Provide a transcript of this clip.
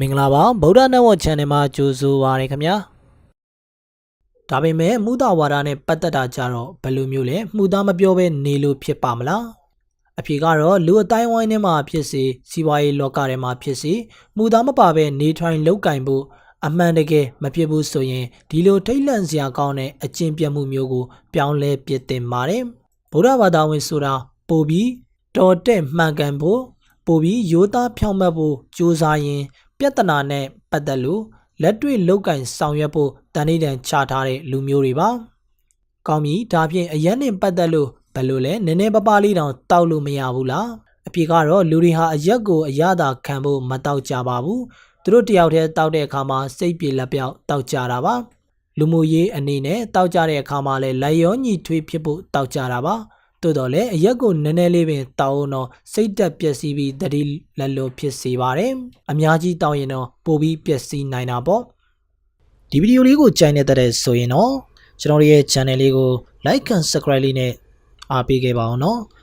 မင်္ဂလာပါဗုဒ္ဓနတ်ဝတ် channel မှာကြိုဆိုပါရခင်ဗျာဒါပေမဲ့မူတာဝါဒနဲ့ပတ်သက်တာကြတော့ဘယ်လိုမျိုးလဲမှုသားမပြောဘဲနေလို့ဖြစ်ပါမလားအဖြေကတော့လူအတိုင်းဝိုင်းထဲမှာဖြစ်စေစီးပွားရေးလောကထဲမှာဖြစ်စေမှုသားမပါဘဲနေထိုင်လောက်ကင်ဖို့အမှန်တကယ်မဖြစ်ဘူးဆိုရင်ဒီလိုထိတ်လန့်စရာကောင်းတဲ့အကျင့်ပြတ်မှုမျိုးကို ပြောင်းလဲပြစ်တင်ပါတယ်ဗုဒ္ဓဘာသာဝင်ဆိုတာပို့ပြီးတော်တဲ့မှန်ကန်ဖို့ပို့ပြီးရိုးသားဖြောင့်မတ်ဖို့ကြိုးစားရင် ပြဿနာနဲ့ပတ်သက်လို့လက်တွေ့လောက်ကင်ဆောင်ရွက်ဖို့တန်ဋိဌာန်ချထားတဲ့လူမျိုးတွေပါ။ကောင်းပြီဒါဖြင့်အရန်နဲ့ပတ်သက်လို့ဘယ်လိုလဲနည်းနည်းပပလေးတောင်တောက်လို့မရဘူးလား။အပြေကတော့လူတွေဟာအရက်ကိုအရသာခံဖို့မတောက်ကြပါဘူး။သူတို့တယောက်တည်းတောက်တဲ့အခါမှာစိတ်ပြေလက်ပြောက်တောက်ကြတာပါ။လူမှုရေးအနေနဲ့တောက်ကြတဲ့အခါမှာလည်းလက်ရောညီထွေးဖြစ်ဖို့တောက်ကြတာပါ။ တိုးတော်လည်းအရက်ကိုနည်းနည်းလေးပင်တောက်အောင်တော့စိတ်တက်ပျက်စီးပြီးတတိလက်လိုဖြစ်စေပါတယ်။အများကြီးတောက်ရင်တော့ပိုပြီးပျက်စီးနိုင်တာပေါ့။ဒီဗီဒီယိုလေးကိုကြိုက်နေတဲ့ဆိုရင်တော့ကျွန်တော်တို့ရဲ့ channel လေးကို like and subscribe လေးနဲ့အားပေးခဲ့ပါအောင်နော်